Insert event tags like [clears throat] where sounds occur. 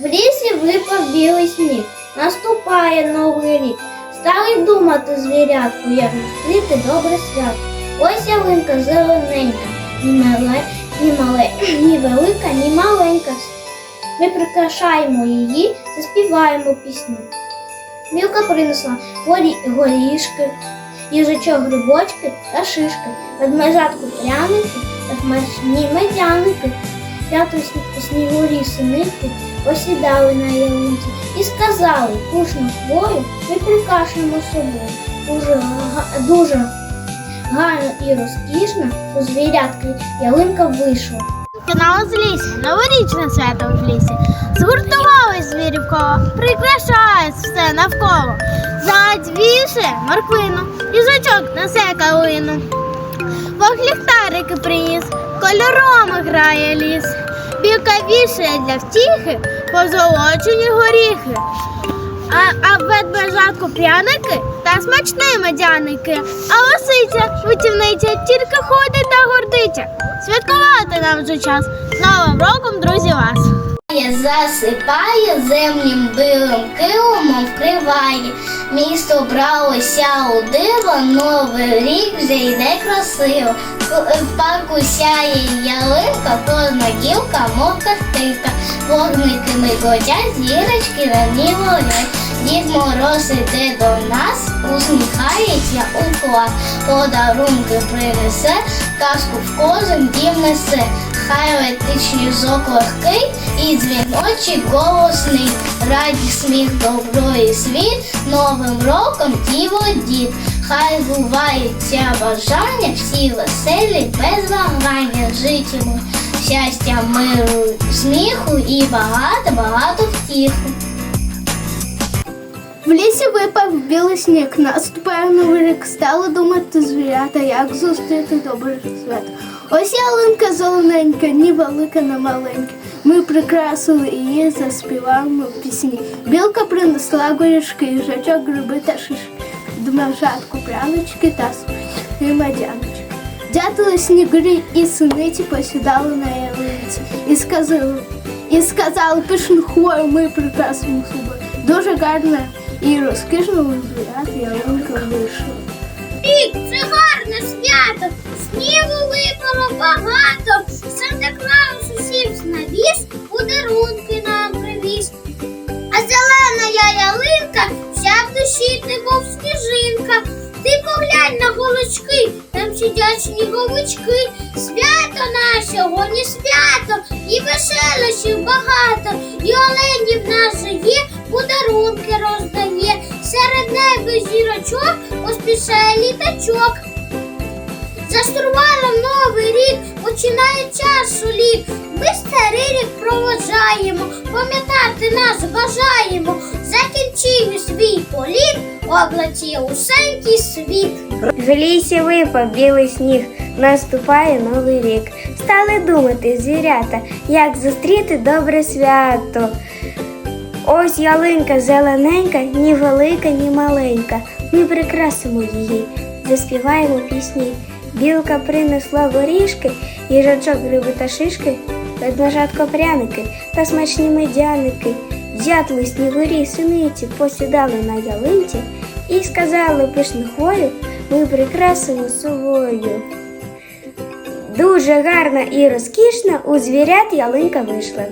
В лісі випав білий сніг, наступає новий рік. Стали думати звірятку, як зустріти добре свято. Ось ялинка зелененька, ні мале, ні мале, [clears throat] ні велика, ні маленька. Ми прикрашаємо її, заспіваємо пісню. Мілка принесла горі, горішки, їжачок грибочки та шишки, ведмежатку пряники та смачні медяники. П'яту снігурі синики посідали на ялинці і сказали кушну хвою ми прикашемо собою. Дуже, дуже гарно і розкішно у звірятки ялинка вийшла. Канал з лісі, новорічне свято в лісі. Згуртувались звірів коло, прикрашають все навколо. Заяць вішає морквину, їжачок несе калину. Кольорами грає ліс. Білка для втіхи позолочені горіхи. А, а ведмежатку пряники та смачні медяники. А лисиця, витівниця, тільки ходить та гордиться. Святкувати нам вже час. З Новим роком, друзі, вас! Засипає землім билим килимом вкриває. Місто бралося у диво, новий рік вже йде красиво. В парку сяє ялинка, кожна гілка, мов картинка. Вогники миготять, зірочки на ній горять. Дід Мороз іде до нас, усміхається у клас. Подарунки принесе, казку в кожен дім несе. Хай летить сніжок легкий і дзвіночок голосний. Раді сміх, добро і світ, новим роком діво дід. Хай збуваються бажання, всі веселі, без вагання житимуть. Щастя, миру, сміху і багато-багато втіху. В лісі випав білий сніг, наступає новий рік, стали думати звірята, як зустріти добре свято. Ось ялинка зелененька, ні велика, ні маленька. Ми прикрасили її, заспіваємо пісні. Білка принесла горішки, їжачок, гриби та шишки, дмержатку, прянички та смачні медяночки. Дятели снігурі і синиці посідали на ялинці і сказали, і сказали пишну хвою ми прикрасимо собою. Дуже гарна і розкішно виглядати ялинка вийшла. Ялинка, вся в душі ти мов сніжинка. Ти поглянь на голочки, там сидять сніговички. Свято нашого, не свято, і веселощів багато, і оленів наших є, подарунки роздає. Серед неба зірочок поспішає літачок. За штурвалом новий рік починає чашу лік. Ми старий рік проважаємо, пам'ятати нас бажаємо. Закінчив свій політ, облетів усенький світ. В лісі випав білий сніг, наступає новий рік. Стали думати звірята, як зустріти добре свято. Ось ялинка зелененька, ні велика, ні маленька. Ми прикрасимо її, заспіваємо пісні. Білка принесла горішки, їжачок гриби та шишки, ведмежатко пряники та смачні медяники. Дятли снігурі синиці посідали на ялинці і сказали пишнихою ми прикрасимо собою. Дуже гарна і розкішна у звірят ялинка вийшла.